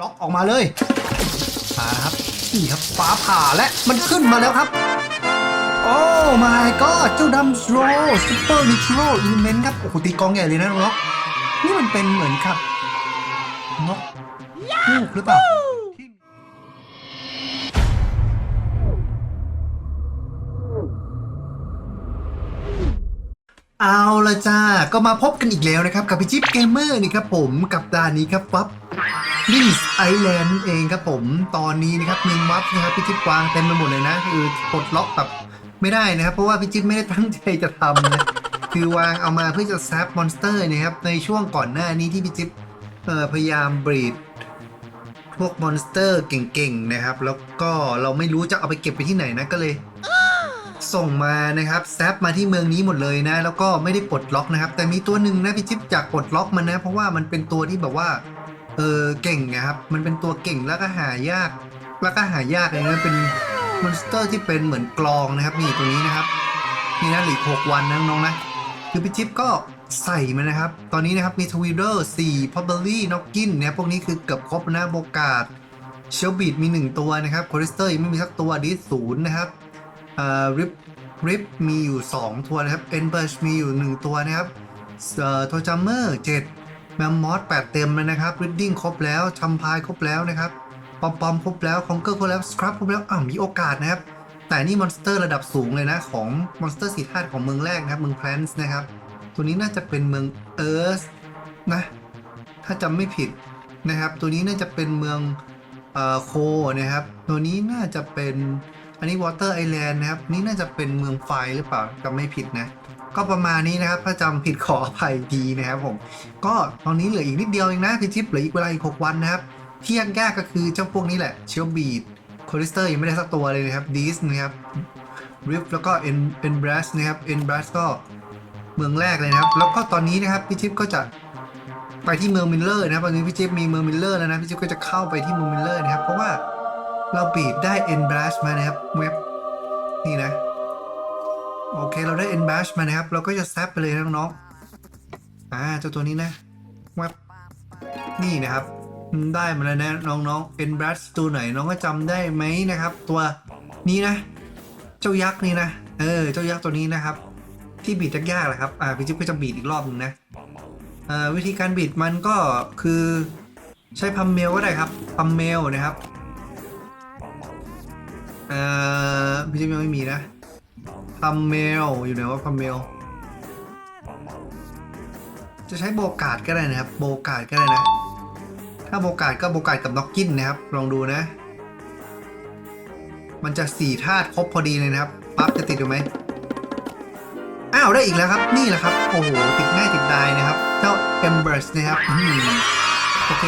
ล็อกออกมาเลยมาครับนี่ครับฟ้าผ่าและมันขึ้นมาแล้วครับโอ้ my god เจ้าดัมสโรซูเปอร์นิทโรอิเลเมนต์ครับโอ้โหตีกองใหญ่เลยนะน้องๆนี่มันเป็นเหมือนครับนกฮูกหรือเปล่าเอาละจ้า ก็มาพบกันอีกแล้วนะครับ กับพี่จิ๊บเกมเมอร์นี่ครับผมกับดานนี้ครับปั๊บ ลิสไอแลนด์เองครับผมตอนนี้นะครับมีมัฟนะครับพี่จิ๊บวางเต็มไปหมดเลยนะ คือปลดล็อกแบบไม่ได้นะครับ เพราะว่าพี่จิ๊บไม่ได้ตั้งใจจะทำนะคือวางเอามาเพื่อจะแซฟมอนสเตอร์นะครับ ในช่วงก่อนหน้านี้ที่พี่จิ๊บพยายามบรีดพวกมอนสเตอร์เก่งๆนะครับ แล้วก็เราไม่รู้จะเอาไปเก็บไปที่ไหนนะก็เลย ส่งมานะครับแซปมาที่เมืองนี้หมดเลยนะ แล้วก็ไม่ได้ปลดล็อกนะครับ แต่มีตัวหนึ่งนะพี่จิ๊บอยากปลดล็อกมันนะ เพราะว่ามันเป็นตัวที่แบบว่า เออเก่งนะครับ มันเป็นตัวเก่งแล้วก็หายาก แล้วก็หายากเลยนะเป็นมอนสเตอร์ที่เป็นเหมือนกลองนะครับ นี่ตัวนี้นะครับ นี่นะหลีกหกวันนะน้องๆนะ คือพี่จิ๊บก็ใส่มันนะครับ ตอนนี้นะครับมีทวีเดอร์สี่พอบเบอรี่น็อกกินเนี่ยพวกนี้คือเกือบครบนะโบกาดเชลบีดมี 1 ตัวนะครับโคริสเตอร์ยังไม่มีสักตัวดิสศูนย์นะครับเอ่อริปริปมีอยู่ 2 ตัวนะครับเอ็นเบิร์ชมีอยู่ 1 ตัวนะครับเอ่อโทจัมเมอร์เจ็ด แมมมอสแปดเต็มแล้วนะครับริดดิ้งครบแล้วชัมพายครบแล้วนะครับปอมปอมครบแล้วคองเกอร์ครบแล้วสครับครบแล้วอ้ามีโอกาสนะครับ แต่นี่มอนสเตอร์ระดับสูงเลยนะของมอนสเตอร์สีธาตุของเมืองแรกนะครับเมืองแพลนส์นะครับ ตัวนี้น่าจะเป็นเมืองเอิร์ธนะ ถ้าจำไม่ผิดนะครับ ตัวนี้น่าจะเป็นเมืองเอ่อโคนะครับ ตัวนี้น่าจะเป็นอันนี้วอเตอร์ไอแลนด์นะครับ นี่น่าจะเป็นเมืองไฟหรือเปล่าจำไม่ผิดนะ ก็ประมาณนี้นะครับ ถ้าจำผิดขออภัยดีนะครับผม ก็ตอนนี้เหลืออีกนิดเดียวเองนะพี่จิ๊บเหลืออีกเวลาอีก6วันนะครับ เที่ยากๆก็คือเจ้าพวกนี้แหละเชลบีดโคลิสเตอร์ยังไม่ได้สักตัวเลยนะครับดีสนะครับริฟแล้วก็เอ็นเอ็นบรัสนะครับเอ็นบรัสก็เมืองแรกเลยนะครับ แล้วก็ตอนนี้นะครับพี่จิ๊บก็จะไปที่เมืองมิลเลอร์นะครับตอนนี้พี่จิ๊บมีเมืองมิลเลอร์แล้วนะพี่จิ๊บก็จะเข้าไปที่เมืองมิลเลอร์นะครับ เพราะว่าเราบีดได้เอ็นบรัสมานะครับเว็บนี่นะ โอเคเราได้เอ็นบรัสมานะครับ เราก็จะแซปไปเลยน้องๆอ่าเจ้าตัวนี้นะว็บนี่นะครับ ได้มาแล้วนะน้องๆเป็นบรัสตัวไหนน้องก็จำได้ไหมนะครับ ตัวนี้นะ เจ้ายักษ์นี่นะเออเจ้ายักษ์ตัวนี้นะครับ ที่บีดยากๆแหละครับอ่าพี่จิ๊บก็จะบีดอีกรอบหนึงนะเอ่อวิธีการบีดมันก็คือใช้พัมเมลก็ได้ครับพัมเมลนะครับเอ่อพี่จิ๊บยังไม่มีนะ พัมเมลอยู่ไหนว่าพัมเมลจะใช้โบกาดก็ได้นะครับ โบกาดก็ได้นะ ถ้าโบกาดก็โบกาดกับน็อกกินนะครับ ลองดูนะ มันจะสี่ธาตุครบพอดีเลยนะครับ ปั๊บจะติดอยู่ไหมอ้าวได้อีกแล้วครับ นี่แหละครับ โอ้โห ติดง่ายติดได้นะครับ เจ้า e m b e r s นะครับอโอเค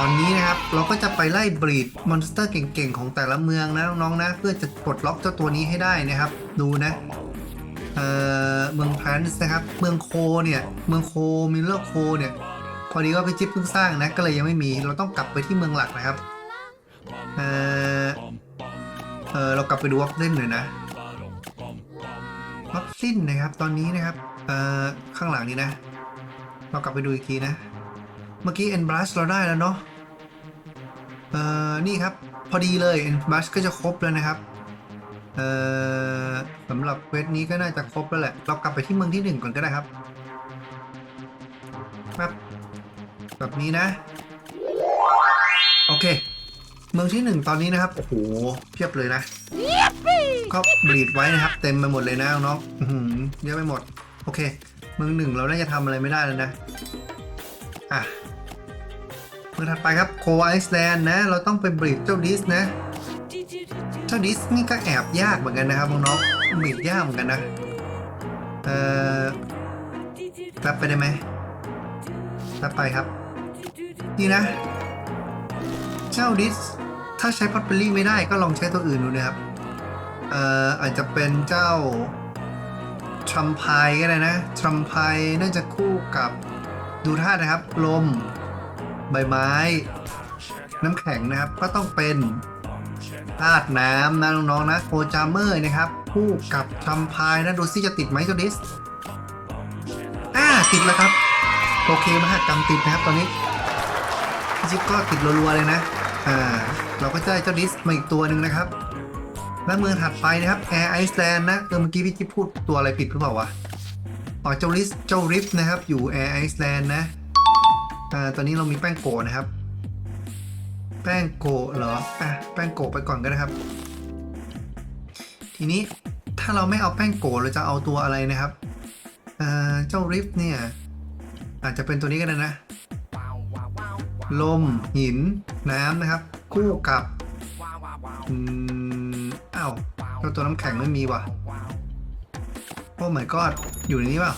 ตอนนี้นะครับเราก็จะไปไล่บรีดมอนสเตอร์เก่งๆ ของแต่ละเมืองนะน้องๆนะเพื่อจะปลดล็อกเจ้าตัวนี้ให้ได้นะครับ ดูนะเอ่อเมืองแพลนส์นะครับ เมืองโคเนี่ยเมืองโคมิลเลอร์โคเนี่ยพอดีว่าพี่จิ๊บเพิ่งสร้างนะก็เลยยังไม่มีเราต้องกลับไปที่เมืองหลักนะครับเออเออเรากลับไปดูวัฟเล่นหน่อยนะวัฟซินนะครับตอนนี้นะครับเอ่อข้างหลังนี้นะ เรากลับไปดูอีกทีนะ เมื่อกี้ e n b r u s h เราได้แล้วเนาะเอ่อนี่ครับ พอดีเลย e n b r u s h ก็จะครบแล้วนะครับเอ่อสำหรับเวทนี้ก็น่าจะครบแล้วแหละ เรากลับไปที่เมืองที่หนึ่งก่อนก็ได้ครับครับแบบนี้นะ โอเค เมืองที่หนึ่งตอนนี้นะครับ โอ้โห เพียบเลยนะก็บลีดไว้นะครับ เต็มไปหมดเลยนะน้องเยอะไปหมด โอเค เมืองหนึ่งเราน่าจะทำอะไรไม่ได้แล้วนะ อะ มือถัดไปครับโคไอซ์แลนด์นะ เราต้องไปบลีดเจ้าดิสนะ เจ้าดิสนี่ก็แอบยากเหมือนกันนะครับน้องๆบลีดยากเหมือนกันนะ เอ่อแป๊บไปได้ไหมแป๊บไปครับ นี่นะ เจ้าดิส ถ้าใช้พอตเปอรี่ไม่ได้ก็ลองใช้ตัวอื่นดูนะครับ เอ่ออาจจะเป็นเจ้าทรัมพายก็ได้นะทรัมพายน่าจะคู่กับดูท่านะครับลม ใบไม้ น้ำแข็งนะครับก็ต้องเป็นธาตุน้ำนะน้องๆนะโคจามเมอร์นะครับคู่กับทรัมพายนะดูซิจะติดไหมเจ้าดิสอ่าติดแล้วครับ โอเคมหากรรมติดนะครับตอนนี้พี่จิ๊บก็ติดรัวๆเลยนะอ่าเราก็จะได้เจ้าดิสมาอีกตัวหนึ่งนะครับ และเมืองถัดไปนะครับแอร์ไอซ์แลนด์นะเออเมื่อกี้พี่จิ๊บพูดตัวอะไรผิดหรือเปล่าวะอ๋อเจ้าริสเจ้าริฟนะครับอยู่แอร์ไอซ์แลนด์นะ อ่าตอนนี้เรามีแป้งโกะนะครับ แป้งโกะเหรออะแป้งโกะไปก่อนก็ได้ครับ ทีนี้ถ้าเราไม่เอาแป้งโกะเราจะเอาตัวอะไรนะครับอ่าเจ้าริฟเนี่ย อาจจะเป็นตัวนี้ก็ได้นะ ลมหินน้ำนะครับ คู่กับอืมอ้าวเจ้าตัวน้ำแข็งไม่มีว่ะโอ้ my god อยู่ในนี้เปล่า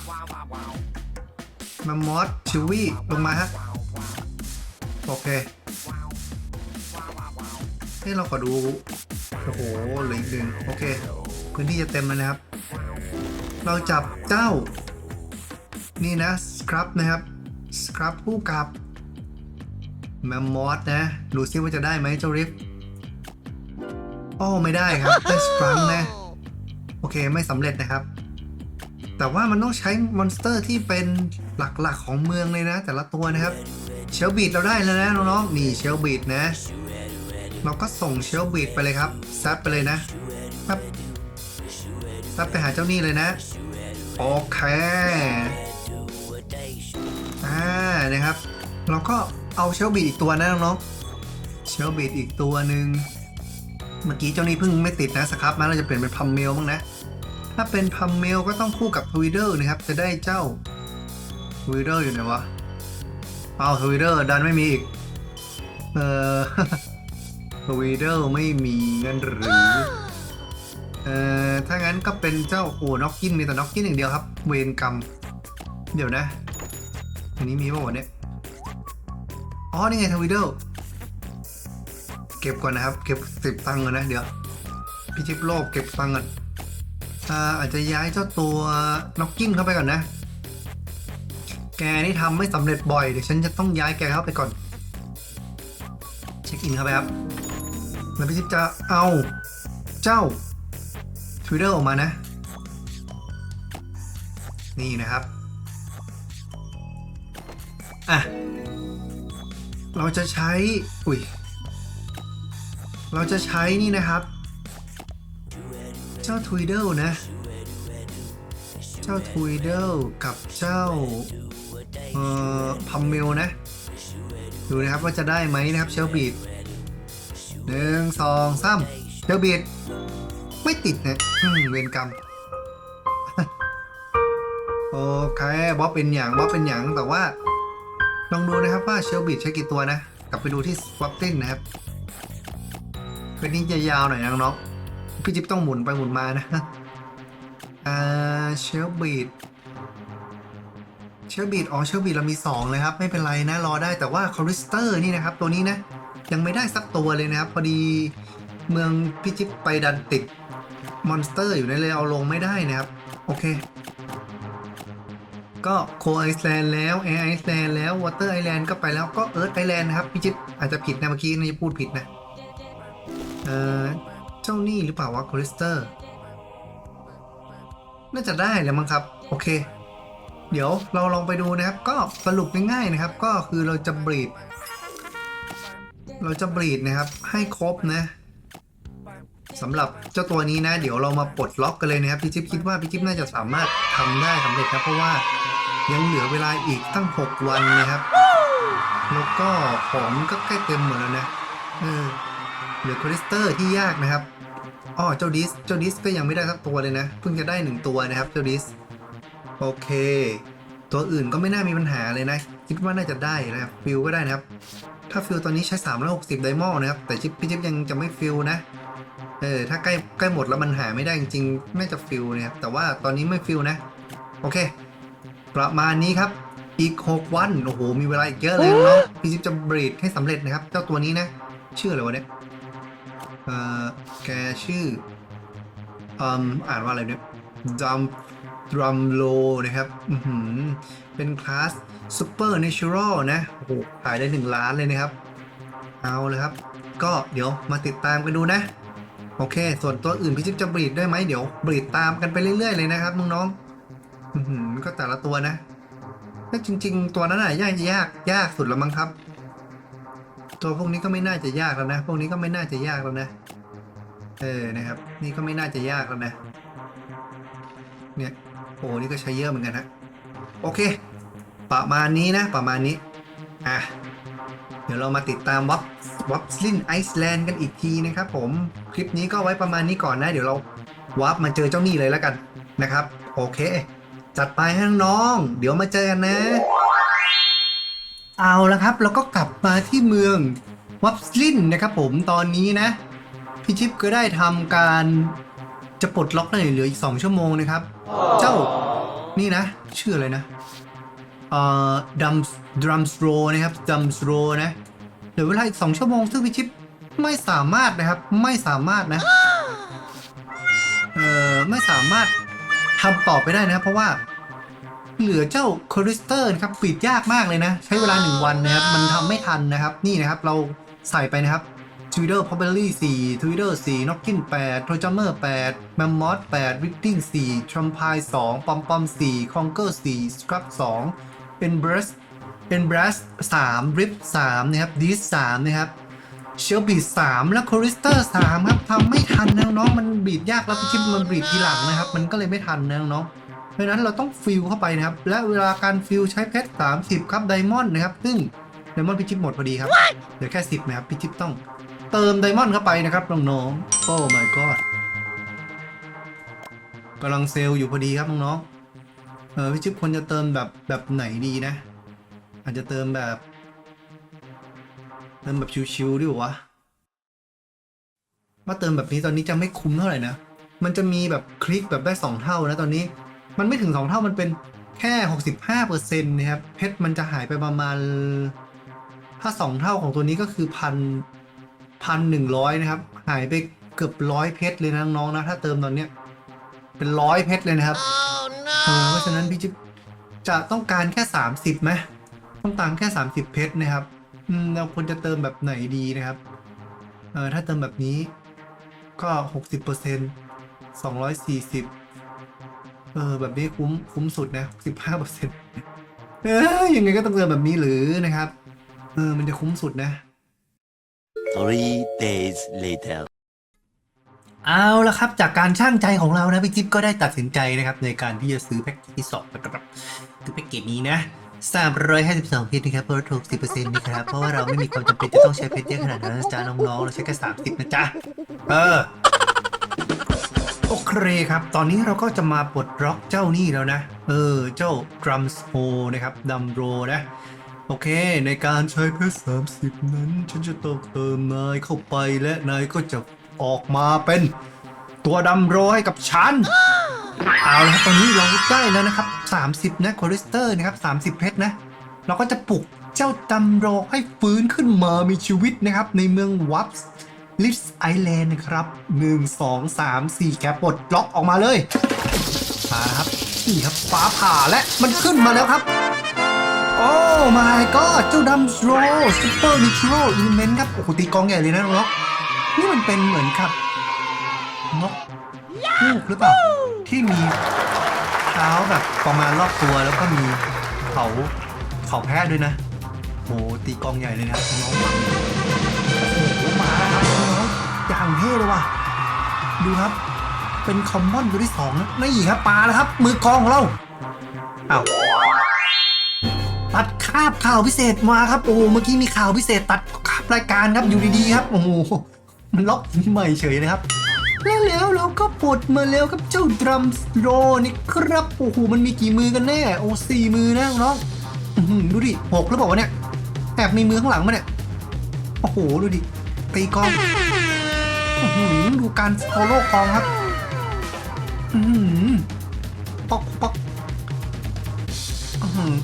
มามอสชิวี่ลงมาฮะ โอเคให้เราขอดู โอ้โหเหลืออีกหนึ่งโอเค พื้นที่จะเต็มแล้วนะครับ เราจับเจ้า นี่นะสครับนะครับสครับคู่กับแมมมอสนะ ดูซิว่าจะได้ไหมเจ้าริฟโอ้ไม่ได้ครับได้สปรังนะ โอเคไม่สำเร็จนะครับ แต่ว่ามันต้องใช้มอนสเตอร์ที่เป็น หลักๆของเมืองเลยนะ แต่ละตัวนะครับ เชลบีดเราได้แล้วนะน้องๆนี่เชลบีดนะ เราก็ส่งเชลบีดไปเลยครับซับไปเลยนะปั๊บซับไปหาเจ้านี่เลยนะโอเคอ่านะครับ เราก็เอาเชลบีดอีกตัวนะน้องๆเชลบีดอีกตัวหนึ่งเมื่อกี้เจ้านี่เพิ่งไม่ติดนะสครับมาเราจะเปลี่ยนเป็นพัมเมลบ้างนะ ถ้าเป็นพัมเมลก็ต้องคู่กับทวิเดอร์นะครับ จะได้เจ้า ทวิเดอร์อยู่ไหนวะเอาทวิเดอร์ดันไม่มีอีก เออทวิเดอร์ไม่มีงั้นหรือ เอ่อ ถ้างั้นก็เป็นเจ้าโอ้น็อกกินมีแต่น็อกกินอย่างเดียวครับ เวรกรรม เดี๋ยวนะ อันนี้มีป่าวะเนี่ย อ๋อ นี่ไงทวิเดอร์ เก็บก่อนนะครับ เก็บสิบตังค์ก่อนนะ เดี๋ยว พี่ชิปโลบเก็บตังค์ก่อนอ่าอาจจะย้ายเจ้าตัวน็อกกิ้งเข้าไปก่อนนะ แกนี่ทำไม่สำเร็จบ่อย เดี๋ยวฉันจะต้องย้ายแกเข้าไปก่อน เช็คอินเข้าไปครับแล้วพี่จิ๊บจะเอาเจ้า Twitter ออกมานะ นี่นะครับ อะ เราจะใช้ อุ้ย เราจะใช้นี่นะครับ เจ้าทวีเดลนะ เจ้าทวีเดลกับเจ้า พัมเมลนะ ดูนะครับว่าจะได้ไหมนะครับเชลบีดหนึ่งสองสามเชลบีดไม่ติดนะอืมเวรกรรมโอเคบ๊อสเป็นอย่างบ๊อสเป็นอย่างแต่ว่าลองดูนะครับว่าเชลบีดใช้กี่ตัวนะ กลับไปดูที่สวอปติ้งนะครับเป็นนี้จะยาวหน่อยนะน้องๆพี่จิ๊บต้องหมุนไปหมุนมานะอ่าเชลบีด เชลบีดอ๋อเชลบีดเรามี 2 เลยครับ ไม่เป็นไรนะ รอได้แต่ว่าคอริสเตอร์นี่นะครับ ตัวนี้นะ ยังไม่ได้สักตัวเลยนะครับ พอดีเมืองพิจิปไปดันติดมอนสเตอร์อยู่ในเลยเอาลงไม่ได้นะครับ โอเค ก็โคไอซ์แลนด์แล้วแอร์ไอซ์แลนด์แล้ววอเตอร์ไอแลนด์ก็ไปแล้วก็เอิร์ธไอแลนด์นะครับพิจิปอาจจะผิดนะเมื่อกี้นี่พูดผิดนะเออเจ้านี่หรือเปล่าวะคอริสเตอร์ น่าจะได้แล้วมั้งครับ โอเค เดี๋ยวเราลองไปดูนะครับ ก็สรุปง่ายๆนะครับ ก็คือเราจะบรีด เราจะบรีดนะครับ ให้ครบนะสำหรับเจ้าตัวนี้นะ เดี๋ยวเรามาปลดล็อกกันเลยนะครับพี่จิ๊บคิดว่าพี่จิ๊บน่าจะสามารถทำได้สำเร็จนะเพราะว่ายังเหลือเวลาอีกตั้ง 6 วันนะครับแล้วก็ของก็ใกล้เต็มหมดแล้วนะเออเหลือคริสเตอร์ที่ยากนะครับอ๋อเจ้าดิสเจ้าดิสก็ยังไม่ได้สักตัวเลยนะเพิ่งจะได้หนึ่งตัวนะครับเจ้าดิส โอเค ตัวอื่นก็ไม่น่ามีปัญหาเลยนะ คิดว่าน่าจะได้นะครับฟิลก็ได้นะครับ ถ้าฟิลตอนนี้ใช้360ไดมอนด์นะครับ แต่ชิปพี่จิ๊บยังจะไม่ฟิลนะเออถ้าใกล้ใกล้หมดแล้วมันหาไม่ได้จริงๆน่าจะฟิลนะครับแต่ว่าตอนนี้ไม่ฟิลนะ โอเค ประมาณนี้ครับอีก 6 วัน โอ้โห มีเวลาอีกเยอะเลยเนาะพี่จิ๊บจะบรีดให้สำเร็จนะครับ เจ้าตัวนี้นะ ชื่ออะไรวะเนี่ย เอ่อ แกชื่อ อืม อ่านว่าอะไรเนี่ยดัม ดรัมโลนะครับเป็นคลาสซูเปอร์เนเชอรัลนะโอ้โหขายได้ 1 ล้านเลยนะครับ เอาเลยครับ ก็เดี๋ยวมาติดตามกันดูนะ โอเค ส่วนตัวอื่นพี่จิ๊บจะบรีดได้ไหมเดี๋ยวบรีดตามกันไปเรื่อยๆเลยนะครับน้องน้อหือก็แต่ละตัวนะแต่จริง ๆ ตัวนั้นน่ะยากยากยากสุดแล้วมั้งครับ ตัวพวกนี้ก็ไม่น่าจะยากแล้วนะ พวกนี้ก็ไม่น่าจะยากแล้วนะ เออนะครับ นี่ก็ไม่น่าจะยากแล้วนะ เนี่ย โอ้นี่ก็ใช้เยอะเหมือนกันนะ โอเค ประมาณนี้นะ ประมาณนี้ อะ เดี๋ยวเรามาติดตามวับวับสลินไอซ์แลนด์กันอีกทีนะครับผม คลิปนี้ก็ไว้ประมาณนี้ก่อนนะ เดี๋ยวเราวับมาเจอเจ้าหนี้เลยแล้วกันนะครับ โอเค จัดไปให้น้อง เดี๋ยวมาเจอกันนะ เอาละครับ เราก็กลับมาที่เมืองวับสลินนะครับผม ตอนนี้นะ พี่ชิปก็ได้ทำการ จะปลดล็อกได้เหลืออีก 2 ชั่วโมงนะครับ เจ้านี่นะ ชื่ออะไรนะเอ่อดัมดรัมสโรนะครับดัมสโรนะเหลือเวลาอีก 2 ชั่วโมงซึ่งพี่ชิปไม่สามารถนะครับ ไม่สามารถนะเอ่อไม่สามารถทำต่อไปได้นะเพราะว่าเหลือเจ้าคอริสเตอร์นะครับปิดยากมากเลยนะ ใช้เวลา 1 วันนะครับ มันทำไม่ทันนะครับ นี่นะครับเราใส่ไปนะครับ Twitter p o p u l a r y 4 Twitter 4 n o c k i n 8 t r o j a m e r 8 m a m m o t h 8 r i p t i n g 4 t r u m p i 2 p o m p o m 4 Conquer 4 Scrub 2 e n b r a s e n b r a s 3 Rip 3นะครับ d i s 3นะครับเชลบีด3แล้วคอริสเตอร์3ครับทำไม่ทันนะน้องๆมันบีดยากแล้วพี่ชิปมันบีดทีหลังนะครับ มันก็เลยไม่ทันนะน้องๆเพราะฉะนั้นเราต้องฟิลเข้าไปนะครับ และเวลาการฟิลใช้เพชร30 ครับไดมอนด์นะครับ ซึ่งไดมอนด์พี่ชิปหมดพอดีครับเหลือแค่ 10 นะครับพี่ชิปต้อง เติมไดมอนด์เข้าไปนะครับน้องๆโอ้ my god กำลังเซลล์อยู่พอดีครับน้องๆเออพี่ชิปควรจะเติมแบบแบบไหนดีนะ อาจจะเติมแบบ เติมแบบชิวๆดีกว่าวะว่าเติมแบบนี้ตอนนี้จะไม่คุ้มเท่าไหร่นะ มันจะมีแบบคลิกแบบได้ 2 เท่านะตอนนี้ มันไม่ถึง 2 เท่ามันเป็นแค่ 65%นะครับ เพชรมันจะหายไปประมาณ ถ้า 2 เท่าของตัวนี้ก็คือพัน พันหนึ่งร้อยนะครับ หายไปเกือบร้อยเพชรเลยนะน้องๆนะ ถ้าเติมตอนเนี้ยเป็นร้อยเพชรเลยนะครับเออเพราะฉะนั้นพี่จิ๊บจะต้องการแค่30ไหมต้องการแค่30เพชรนะครับอืมเราควรจะเติมแบบไหนดีนะครับเออถ้าเติมแบบนี้ก็หกสิบเปอร์เซ็นต์สองร้อยสี่สิบเออแบบนี้คุ้มคุ้มสุดนะสิบห้าเปอร์เซ็นต์เออยังไงก็ต้องเติมแบบนี้หรือนะครับ เออมันจะคุ้มสุดนะ Three days later. เอาละครับ จากการช่างใจของเรานะพี่จิ๊บก็ได้ตัดสินใจนะครับ ในการที่จะซื้อแพ็กเกจที่สองนะครับคือแพ็กเกจนี้นะ352เพชรนะครับเพราะถูก10%นะครับ เพราะว่าเราไม่มีความจำเป็นจะต้องใช้เพชรเยอะขนาดนั้นนะจ้าน้องๆ เราใช้แค่30 นะจ๊ะ เออ โอเคครับ ตอนนี้เราก็จะมาปลดล็อกเจ้านี่แล้วนะ เออ เจ้า Drums h o นะครับดัมโรนะ โอเค ในการใช้เพชร30นั้น ฉันจะต้องเติมนายเข้าไปและนายก็จะออกมาเป็นตัวดำโรให้กับฉัน เอาละครับตอนนี้เราได้แล้วนะครับ 30 นะคอริสเตอร์นะครับ 30 เพชรนะ เราก็จะปลุกเจ้าดำโรให้ฟื้นขึ้นมามีชีวิตนะครับ ในเมืองวับลิสไอแลนด์นะครับ 1 2 3 4 แกปลดล็อกออกมาเลยมาครับนี่ครับฟ้าผ่าและมันขึ้นมาแล้วครับ โอ้ my god เจ้าดัมโรซูเปอร์นิทรอินเมนครับ โอ้โหตีกองใหญ่เลยนะน้องนี่มันเป็นเหมือนกับนกลูกหรือเปล่า ที่มีเท้าแบบประมาณรอบตัวแล้วก็มีเขาเขาแพะด้วยนะโหตีกองใหญ่เลยนะน้องโอ้โหมาแล้วครับน้องอย่างเท่เลยว่ะ ดูครับ เป็นคอมมอนตัวที่สองนะนี่ครับปลาแล้วครับ มือกองของเราอ้าว ตัดคาบข่าวพิเศษมาครับโอ้เมื่อกี้มีข่าวพิเศษตัดคาบรายการครับอยู่ดีๆครับโอ้โหมันล็อกใหม่เฉยเลยครับแล้วแล้วเราก็ปลดมาแล้วครับเจ้าดรัมสโรนี่ครับโอ้โหมันมีกี่มือกันแน่โอ้สี่มือนะน้องร้อหือดูดิหกหรือเปล่าเนี่ยแอบมีมือข้างหลังมาเนี่ยโอ้โหดูดิตีกองดูการโซโล่กองครับอือหือป๊อกปอก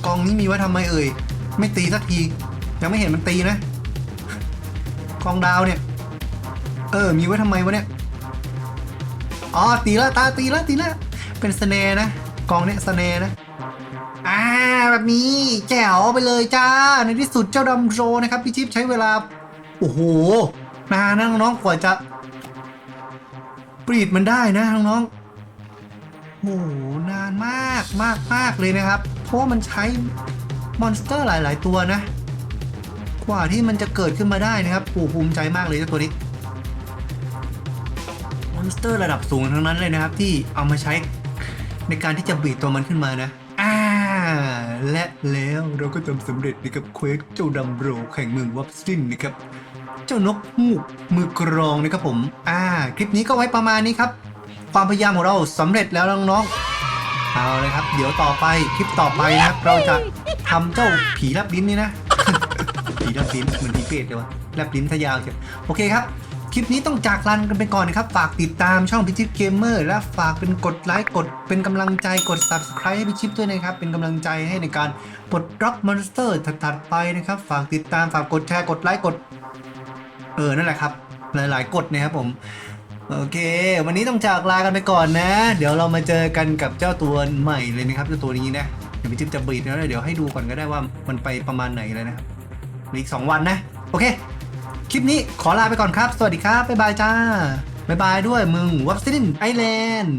กองนี้มีไว้ทำไมเอ่ย ไม่ตีสักที ยังไม่เห็นมันตีนะ กองดาวเนี่ย เออ มีไว้ทำไมวะเนี่ย อ๋อ ตีละตาตีละตีละ เป็นสเนร์นะ กองเนี่ยสเนร์นะ อ่า แบบนี้แจ๋วไปเลยจ้า ในที่สุดเจ้าดัมโรนะครับ พี่จิ๊บใช้เวลา โอ้โห นานนะน้องๆกว่าจะปรีดมันได้นะน้องๆโอ้โหนานมากมากมากเลยนะครับ เพราะว่ามันใช้มอนสเตอร์หลาย ๆ ตัวนะ กว่าที่มันจะเกิดขึ้นมาได้นะครับปู่ภูมิใจมากเลยเจ้าตัวนี้ มอนสเตอร์ระดับสูงทั้งนั้นเลยนะครับ ที่เอามาใช้ในการที่จะบีดตัวมันขึ้นมานะอ่าและแล้วเราก็ทำสำเร็จนะครับเควสเจ้าดัมโบรแข่งเมืองวับซินนะครับเจ้านกฮูกมือกรองนะครับผม อ่า คลิปนี้ก็ไว้ประมาณนี้ครับ ความพยายามของเราสำเร็จแล้วน้องๆ เอาเลยครับ เดี๋ยวต่อไปคลิปต่อไปนะครับ เราจะทำเจ้าผีรับลิ้นนี่นะ ผีรับลิ้นเหมือนผีเปรตเลยวะรับลิ้นทะยาวเชียวโอเคครับ คลิปนี้ต้องจากลากันไปก่อนนะครับ ฝากติดตามช่องพิชิตเกมเมอร์และฝากเป็นกดไลค์กดเป็นกำลังใจกด subscribe ให้พิชิตด้วยนะครับ เป็นกำลังใจให้ในการปลดล็อกมอนสเตอร์ถัดๆไปนะครับ ฝากติดตามฝากกดแชร์กดไลค์กด เออนั่นแหละครับ หลายๆกฎนะครับผม โอเค วันนี้ต้องจากลากันไปก่อนนะ เดี๋ยวเรามาเจอกันกับเจ้าตัวใหม่เลยนะครับเจ้าตัวนี้นะเดี๋ยวพี่จิ๊บจะบีดแล้วเดี๋ยวให้ดูก่อนก็ได้ว่ามันไปประมาณไหนเลยนะครับออีก2วันนะ โอเค คลิปนี้ขอลาไปก่อนครับ สวัสดีครับบ๊ายบายจ้าบ๊ายบายด้วยมึงวับซินไอแลนด์